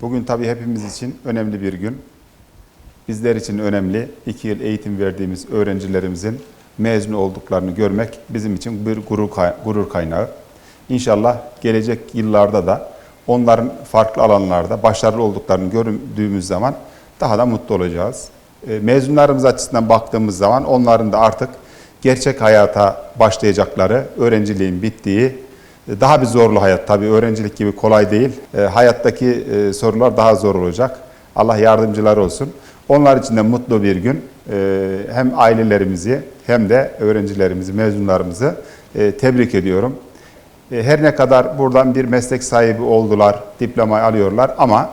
Bugün tabii hepimiz için önemli bir gün. Bizler için önemli. İki yıl eğitim verdiğimiz öğrencilerimizin mezun olduklarını görmek bizim için bir gurur, gurur kaynağı. İnşallah gelecek yıllarda da onların farklı alanlarda başarılı olduklarını gördüğümüz zaman daha da mutlu olacağız. E, Mezunlarımız açısından baktığımız zaman onların da artık gerçek hayata başlayacakları, öğrenciliğin bittiği, daha bir zorlu hayat tabii öğrencilik gibi kolay değil. E, hayattaki e, sorular daha zor olacak. Allah yardımcıları olsun. Onlar için de mutlu bir gün. E, hem ailelerimizi hem de öğrencilerimizi, mezunlarımızı e, tebrik ediyorum. E, her ne kadar buradan bir meslek sahibi oldular, diplomayı alıyorlar ama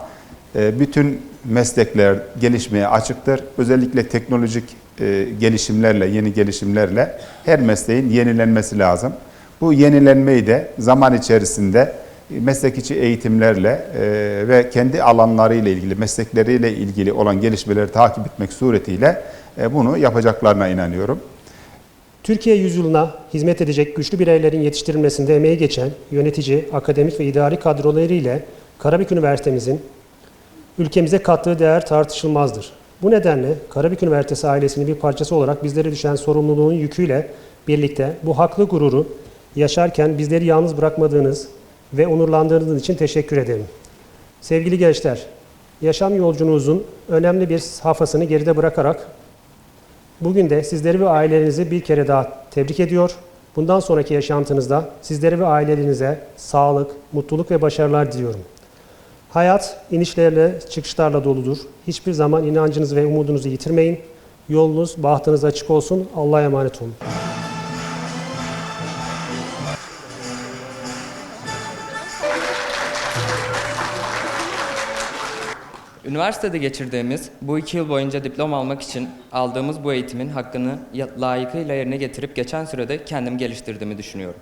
e, bütün meslekler gelişmeye açıktır. Özellikle teknolojik e, gelişimlerle, yeni gelişimlerle her mesleğin yenilenmesi lazım. Bu yenilenmeyi de zaman içerisinde meslek içi eğitimlerle e, ve kendi alanlarıyla ilgili, meslekleriyle ilgili olan gelişmeleri takip etmek suretiyle e, bunu yapacaklarına inanıyorum. Türkiye yüzyılına hizmet edecek güçlü bireylerin yetiştirilmesinde emeği geçen yönetici, akademik ve idari kadroları ile Karabük Üniversitemizin ülkemize kattığı değer tartışılmazdır. Bu nedenle Karabük Üniversitesi ailesinin bir parçası olarak bizlere düşen sorumluluğun yüküyle birlikte bu haklı gururu yaşarken bizleri yalnız bırakmadığınız ve onurlandırdığınız için teşekkür ederim. Sevgili gençler, yaşam yolculuğunuzun önemli bir safhasını geride bırakarak Bugün de sizleri ve ailelerinizi bir kere daha tebrik ediyor. Bundan sonraki yaşantınızda sizlere ve ailelerinize sağlık, mutluluk ve başarılar diliyorum. Hayat inişlerle, çıkışlarla doludur. Hiçbir zaman inancınızı ve umudunuzu yitirmeyin. Yolunuz, bahtınız açık olsun. Allah'a emanet olun. Üniversitede geçirdiğimiz bu iki yıl boyunca diploma almak için aldığımız bu eğitimin hakkını layıkıyla yerine getirip geçen sürede kendimi geliştirdiğimi düşünüyorum.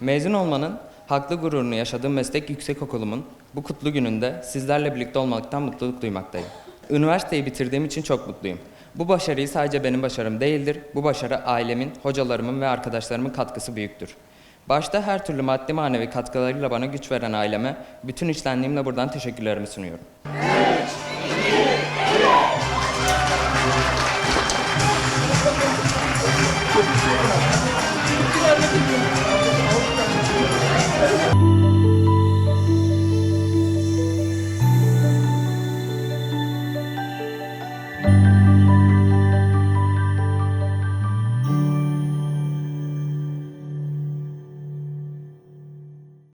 Mezun olmanın haklı gururunu yaşadığım meslek yüksekokulumun bu kutlu gününde sizlerle birlikte olmaktan mutluluk duymaktayım. Üniversiteyi bitirdiğim için çok mutluyum. Bu başarıyı sadece benim başarım değildir. Bu başarı ailemin, hocalarımın ve arkadaşlarımın katkısı büyüktür. Başta her türlü maddi manevi katkılarıyla bana güç veren aileme bütün içtenliğimle buradan teşekkürlerimi sunuyorum.